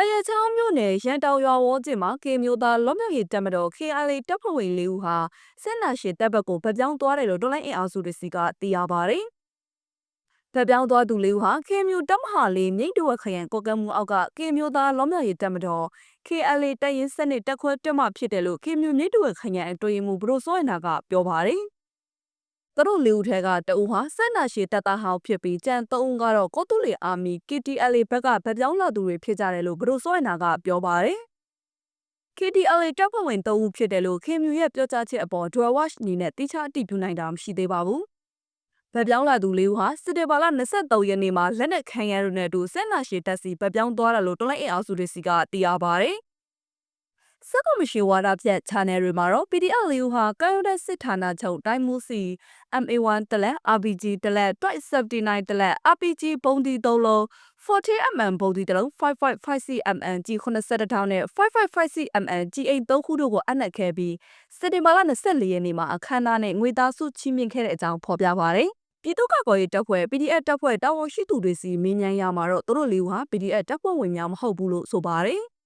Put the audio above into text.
တရချောင်းမြို့နယ်ရန်တောင်ရွာဝေါကျင်မှာကေမျိုးသားလွတ်မြောက်ရေးတပ်မတော် KRA တပ်ဖွဲ့ဝင်လေးဦးဟာစစ်နာရှင်တပ်ဘက်ကိုဗပြောင်းသွားတယ်လို့တော်လိုင်းအင်အားစုတွေစီကသိရပါတယ်။ဗပြောင်းသွားသူလေးဦးဟာကေမျိုးတပ်မဟာလေးမြိတ်တဝက်ခရိုင်ကော့ကမ်းမှုအောက်ကကေမျိုးသားလွတ်မြောက်ရေးတပ်မတော် KRA တပ်ရင်းစနစ်တပ်ခွဲတက်မှဖြစ်တယ်လို့ကေမျိုးမြိတ်တဝက်ခရိုင်အတွင်းမှုဘရိုစောရနာကပြောပါတယ်။ သူတို့လေးဦးထဲကတဦးဟာစက်နာရှည်တပ်သားဟောင်းဖြစ်ပြီးကြံသုံးဦးကတော့ကောတူလီအာမီ KTLA ဘက်ကဗပြောင်းလာသူတွေဖြစ်ကြတယ်လို့ဘရိုစောရနာကပြောပါတယ်။ KTLA တပ်ဖွဲ့ဝင်၃ဦးဖြစ်တယ်လို့ခင်မြူရဲ့ပြောကြားချက်အပေါ် Dwell Watch အနေနဲ့တိကျအတည်ပြုနိုင်တာမရှိသေးပါဘူး။ဗပြောင်းလာသူလေးဦးဟာစစ်တေဘာလ23ရက်နေ့မှာလက်နက်ခံရတဲ့တူစက်နာရှည်တပ်စီဗပြောင်းသွားတယ်လို့တော်လိုက်အင်အားစုတွေစီကသိရပါတယ်။ စက်ကော်မရှင်ဝါဒဖြတ် channel တွေမှာတော့ PDF လေးဦးဟာကာယုဒက်စစ်ဌာနချုပ်တိုင်းမှုစီ MA1 တလက် RPG တလက် .79 တလက် RPG ဘုံဒီ3လုံး 40mm ဘုံဒီတစ်လုံး 5556mm ကြီး80တောင်းနဲ့ 5556mm ကြီးအိမ်3ခုတို့ကိုအနက်ခဲ့ပြီးစက်တင်ဘာလ24ရက်နေ့မှာအခမ်းအနားနဲ့ငွေသားစုချီးမြှင့်ခဲ့တဲ့အကြောင်းဖော်ပြပါရယ်ပြည်သူ့ကာကွယ်ရေးတပ်ဖွဲ့ PDF တပ်ဖွဲ့တာဝန်ရှိသူတွေစီမင်းញ្ញမ်းရမှာတော့သူတို့လေးဦးဟာ PDF တပ်ဖွဲ့ဝင်များမဟုတ်ဘူးလို့ဆိုပါတယ်။